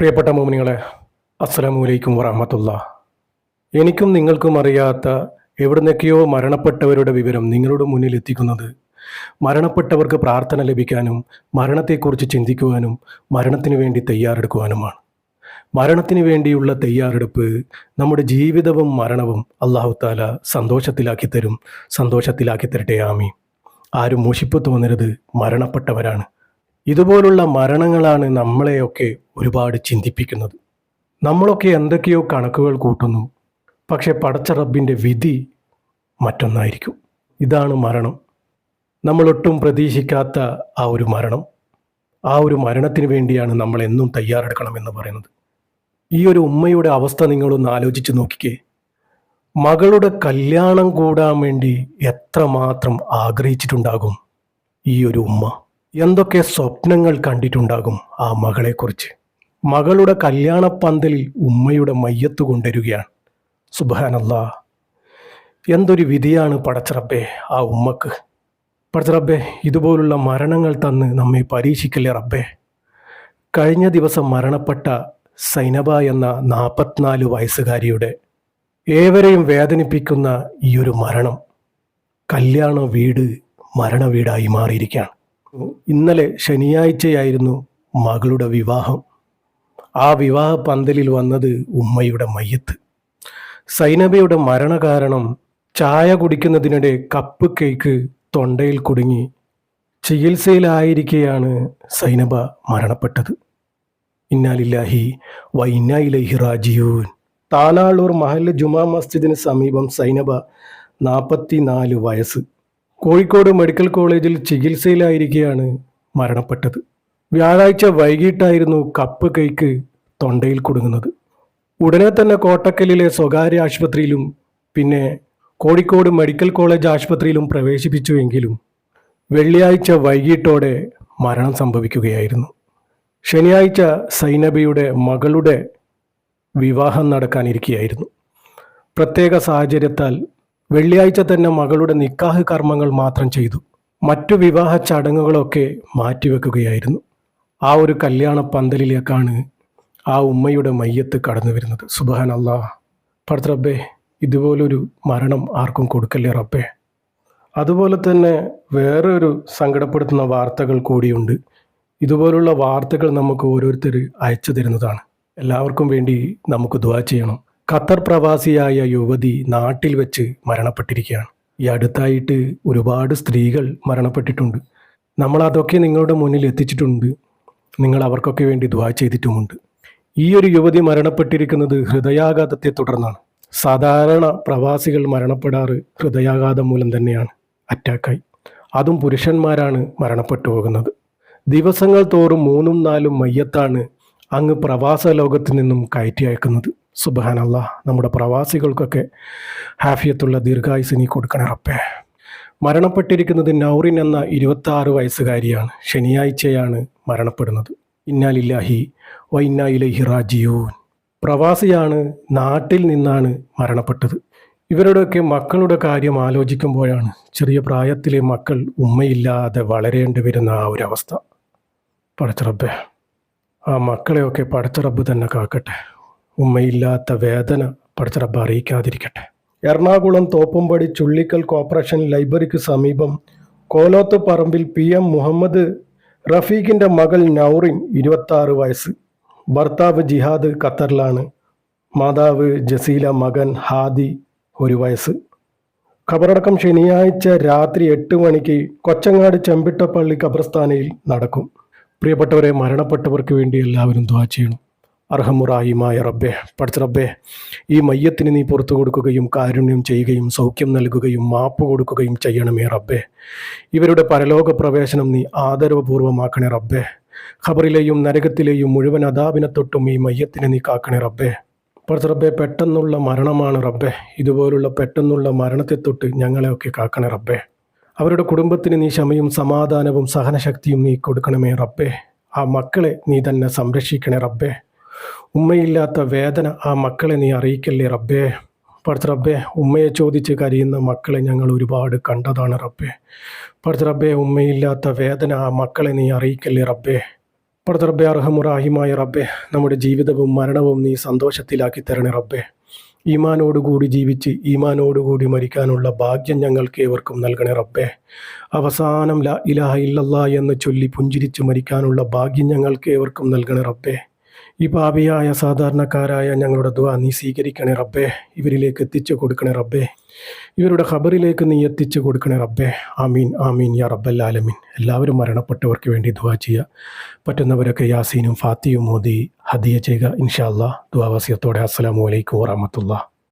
പ്രിയപ്പെട്ട മോമിനികളെ അസ്സലാമലൈക്കും വറഹമത്തുള്ള. എനിക്കും നിങ്ങൾക്കും അറിയാത്ത എവിടുന്നൊക്കെയോ മരണപ്പെട്ടവരുടെ വിവരം നിങ്ങളുടെ മുന്നിൽ എത്തിക്കുന്നത്. മരണപ്പെട്ടവർക്ക് പ്രാർത്ഥന ലഭിക്കാനും മരണത്തെക്കുറിച്ച് ചിന്തിക്കുവാനും മരണത്തിന് വേണ്ടി തയ്യാറെടുക്കുവാനുമാണ്. മരണത്തിന് വേണ്ടിയുള്ള തയ്യാറെടുപ്പ് നമ്മുടെ ജീവിതവും മരണവും അള്ളാഹു താല സന്തോഷത്തിലാക്കി തരും സന്തോഷത്തിലാക്കി തരട്ടെ ആമി ആരും മോഷിപ്പ് തോന്നരുത് മരണപ്പെട്ടവരാണ്. ഇതുപോലുള്ള മരണങ്ങളാണ് നമ്മളെയൊക്കെ ഒരുപാട് ചിന്തിപ്പിക്കുന്നത്. നമ്മളൊക്കെ എന്തൊക്കെയോ കണക്കുകൾ കൂട്ടുന്നു. പക്ഷെ പടച്ച റബ്ബിന്റെ വിധി മറ്റൊന്നായിരിക്കും. ഇതാണ് മരണം. നമ്മളൊട്ടും പ്രതീക്ഷിക്കാത്ത ആ ഒരു മരണം. ആ ഒരു മരണത്തിന് വേണ്ടിയാണ് നമ്മൾ എന്നും തയ്യാറെടുക്കണമെന്ന് പറയുന്നത്. ഈ ഒരു ഉമ്മയുടെ അവസ്ഥ നിങ്ങളൊന്ന് ആലോചിച്ച് നോക്കിക്കേ. മകളുടെ കല്യാണം കൂടാൻ വേണ്ടി എത്രമാത്രം ആഗ്രഹിച്ചിട്ടുണ്ടാകും ഈ ഒരു ഉമ്മ? എന്തൊക്കെ സ്വപ്നങ്ങൾ കണ്ടിട്ടുണ്ടാകും ആ മകളെക്കുറിച്ച്? മകളുടെ കല്യാണപ്പന്തലിൽ ഉമ്മയുടെ മയ്യത്ത് കൊണ്ടുവരികയാണ്. സുബാനല്ല എന്തൊരു വിധിയാണ് പടച്ചറബേ ആ ഉമ്മക്ക്. പടച്ചറബേ ഇതുപോലുള്ള മരണങ്ങൾ തന്ന് നമ്മെ പരീക്ഷിക്കില്ലേ റബ്ബേ? കഴിഞ്ഞ ദിവസം മരണപ്പെട്ട സൈനബ എന്ന നാൽപ്പത്തിനാല് വയസ്സുകാരിയുടെ ഏവരെയും വേദനിപ്പിക്കുന്ന ഈ ഒരു മരണം കല്യാണ വീട് മരണ വീടായി മാറിയിരിക്കുകയാണ്. ഇന്നലെ ശനിയാഴ്ചയായിരുന്നു മകളുടെ വിവാഹം. ആ വിവാഹ പന്തലിൽ വന്നത് ഉമ്മയുടെ മയ്യത്ത്. സൈനബയുടെ മരണകാരണം ചായ കുടിക്കുന്നതിനിടെ കപ്പ് കേക്ക് തൊണ്ടയിൽ കുടുങ്ങി ചികിത്സയിലായിരിക്കെയാണ് സൈനബ മരണപ്പെട്ടത്. ഇന്നാലില്ലാഹി വൈനായിലഹി റാജിയൂൻ താനാളൂർ മഹല്ല് ജുമാ മസ്ജിദിന് സമീപം സൈനബ നാൽപ്പത്തി നാല് വയസ്സ്. കോഴിക്കോട് മെഡിക്കൽ കോളേജിൽ ചികിത്സയിലായിരിക്കെയാണ് മരണപ്പെട്ടത്. വ്യാഴാഴ്ച വൈകിട്ടായിരുന്നു കപ്പ് കൈക്ക് തൊണ്ടയിൽ കുടുങ്ങുന്നത്. ഉടനെ തന്നെ കോട്ടക്കലിലെ സ്വകാര്യ ആശുപത്രിയിലും പിന്നെ കോഴിക്കോട് മെഡിക്കൽ കോളേജ് ആശുപത്രിയിലും പ്രവേശിപ്പിച്ചുവെങ്കിലും വെള്ളിയാഴ്ച വൈകിട്ടോടെ മരണം സംഭവിക്കുകയായിരുന്നു. ശനിയാഴ്ച സൈനബിയുടെ മകളുടെ വിവാഹം നടക്കാനിരിക്കുകയായിരുന്നു പ്രത്യേക സാഹചര്യത്താൽ വെള്ളിയാഴ്ച തന്നെ മകളുടെ നിക്കാഹ് കർമ്മങ്ങൾ മാത്രം ചെയ്തു. മറ്റു വിവാഹ ചടങ്ങുകളൊക്കെ മാറ്റിവെക്കുകയായിരുന്നു. ആ ഒരു കല്യാണ പന്തലിലേക്കാണ് ആ ഉമ്മയുടെ മയ്യത്ത് കടന്നു വരുന്നത്. സുബാൻ അല്ലാ പടുത്തറബ്ബേ ഇതുപോലൊരു മരണം ആർക്കും കൊടുക്കല്ലേ റബ്ബേ? അതുപോലെ തന്നെ വേറൊരു സങ്കടപ്പെടുത്തുന്ന വാർത്തകൾ കൂടിയുണ്ട്. ഇതുപോലുള്ള വാർത്തകൾ നമുക്ക് ഓരോരുത്തർ അയച്ചു തരുന്നതാണ്. എല്ലാവർക്കും വേണ്ടി നമുക്ക് ദുവാ ചെയ്യണം. ഖത്തർ പ്രവാസിയായ യുവതി നാട്ടിൽ വെച്ച് മരണപ്പെട്ടിരിക്കുകയാണ്. ഈ അടുത്തായിട്ട് ഒരുപാട് സ്ത്രീകൾ മരണപ്പെട്ടിട്ടുണ്ട്. നമ്മൾ അതൊക്കെ നിങ്ങളുടെ മുന്നിൽ എത്തിച്ചിട്ടുണ്ട്. നിങ്ങൾ അവർക്കൊക്കെ വേണ്ടി ദുവാ ചെയ്തിട്ടുമുണ്ട്. ഈ ഒരു യുവതി മരണപ്പെട്ടിരിക്കുന്നത് ഹൃദയാഘാതത്തെ തുടർന്നാണ്. സാധാരണ പ്രവാസികൾ മരണപ്പെടാറ് ഹൃദയാഘാതം മൂലം തന്നെയാണ് അറ്റാക്കായി. അതും പുരുഷന്മാരാണ് മരണപ്പെട്ടു പോകുന്നത്. ദിവസങ്ങൾ തോറും മൂന്നും നാലും മയ്യത്താണ് അങ്ങ് പ്രവാസ ലോകത്ത് നിന്നും കയറ്റി അയക്കുന്നത്. സുബാനല്ല നമ്മുടെ പ്രവാസികൾക്കൊക്കെ ഹാഫിയത്തുള്ള ദീർഘായുസ് നീ കൊടുക്കണേ റപ്പേ മരണപ്പെട്ടിരിക്കുന്നത് നൗറിൻ എന്ന ഇരുപത്താറ് വയസ്സുകാരിയാണ്. ശനിയാഴ്ചയാണ് മരണപ്പെടുന്നത്. ഇന്നാലില്ലാഹി വൈന്നായിലഹി റാജിയൂൻ പ്രവാസിയാണ് നാട്ടിൽ നിന്നാണ് മരണപ്പെട്ടത്. ഇവരുടെയൊക്കെ മക്കളുടെ കാര്യം ആലോചിക്കുമ്പോഴാണ് ചെറിയ പ്രായത്തിലെ മക്കൾ ഉമ്മയില്ലാതെ വളരേണ്ടി വരുന്ന ആ ഒരു അവസ്ഥ. പടച്ചറബ്ബേ ആ മക്കളെയൊക്കെ പടച്ചറബ്ബ് തന്നെ കാക്കട്ടെ. ഉമ്മയില്ലാത്ത വേദന പടച്ചറബ്ബ് അറിയിക്കാതിരിക്കട്ടെ. എറണാകുളം തോപ്പുംപടി ചുള്ളിക്കൽ കോർപ്പറേഷൻ ലൈബ്രറിക്ക് സമീപം കോലോത്ത് പറമ്പിൽ പി എം മുഹമ്മദ് റഫീഖിന്റെ മകൾ നൗറിൻ ഇരുപത്താറ് വയസ്സ്. ഭർത്താവ് ജിഹാദ് ഖത്തറിലാണ്. മാതാവ് ജസീല മകൻ ഹാദി ഒരു വയസ്സ്. ഖബറടക്കം ശനിയാഴ്ച രാത്രി എട്ട് മണിക്ക് കൊച്ചങ്ങാട് ചെമ്പിട്ടപ്പള്ളി ഖബർസ്ഥാനയിൽ നടക്കും. പ്രിയപ്പെട്ടവരെ മരണപ്പെട്ടവർക്ക് വേണ്ടി എല്ലാവരും ദ്വാ ചെയ്യണം. അർഹമുറായിമായ റബ്ബെ പഠിച്ച റബ്ബെ ഈ മയ്യത്തിന് നീ പുറത്തു കൊടുക്കുകയും കാരുണ്യം ചെയ്യുകയും സൗഖ്യം നൽകുകയും മാപ്പ് കൊടുക്കുകയും ചെയ്യണമേ റബ്ബെ. ഇവരുടെ പരലോക പ്രവേശനം നീ ആദരവപൂർവമാക്കണേ റബ്ബെ. ഖബറിലെയും നരകത്തിലെയും മുഴുവൻ അതാപിനെ തൊട്ടും ഈ മയ്യത്തിനെ നീ കാക്കണേ റബ്ബെ. പഠിച്ച റബ്ബെ പെട്ടെന്നുള്ള മരണമാണ് റബ്ബെ. ഇതുപോലുള്ള പെട്ടെന്നുള്ള മരണത്തെ തൊട്ട് ഞങ്ങളെയൊക്കെ കാക്കണേ റബ്ബെ. അവരുടെ കുടുംബത്തിന് നീ ക്ഷമയും സമാധാനവും സഹനശക്തിയും നീ കൊടുക്കണമേ റബ്ബെ. ആ മക്കളെ നീ തന്നെ സംരക്ഷിക്കണേ റബ്ബേ. ഉമ്മയില്ലാത്ത വേദന ആ മക്കളെ നീ അറിയിക്കല്ലേ റബ്ബേ? പഠിച്ച റബ്ബേ ഉമ്മയെ ചോദിച്ച് കരയുന്ന മക്കളെ ഞങ്ങൾ ഒരുപാട് കണ്ടതാണ് റബ്ബേ. പഠിച്ച റബ്ബേ ഉമ്മയില്ലാത്ത വേദന ആ മക്കളെ നീ അറിയിക്കല്ലേ റബ്ബേ? പഠിച്ച റബ്ബെ അർഹമുറാഹിമായ റബ്ബെ നമ്മുടെ ജീവിതവും മരണവും നീ സന്തോഷത്തിലാക്കി തരണേ റബ്ബെ. ഈമാനോടുകൂടി ജീവിച്ച് ഈമാനോടുകൂടി മരിക്കാനുള്ള ഭാഗ്യം ഞങ്ങൾക്ക് ഏവർക്കും നൽകണേ റബ്ബെ. അവസാനം ല ഇലാഹ ഇല്ലല്ലാ എന്ന് ചൊല്ലി പുഞ്ചിരിച്ച് മരിക്കാനുള്ള ഭാഗ്യം ഞങ്ങൾക്ക് ഏവർക്കും നൽകണേ റബ്ബെ. ഈ പാപിയായ സാധാരണക്കാരായ ഞങ്ങളുടെ ദുആ നീ സ്വീകരിക്കണേ റബ്ബേ. ഇവരിലേക്ക് എത്തിച്ചു കൊടുക്കണേ റബ്ബേ. ഇവരുടെ ഖബറിലേക്ക് നീ എത്തിച്ചു കൊടുക്കണേ റബ്ബേ. ആമീൻ ആമീൻ യാ റബ്ബല്ലാലമീൻ എല്ലാവരും മരണപ്പെട്ടവർക്ക് വേണ്ടി ദുആ ചെയ്യുക പറ്റുന്നവരൊക്കെ യാസീനും ഫാത്തിയും മോദി ഹദിയ ചെയ്യുക. ഇൻഷാ അല്ലാ ദുആ വറഹമത്തുള്ള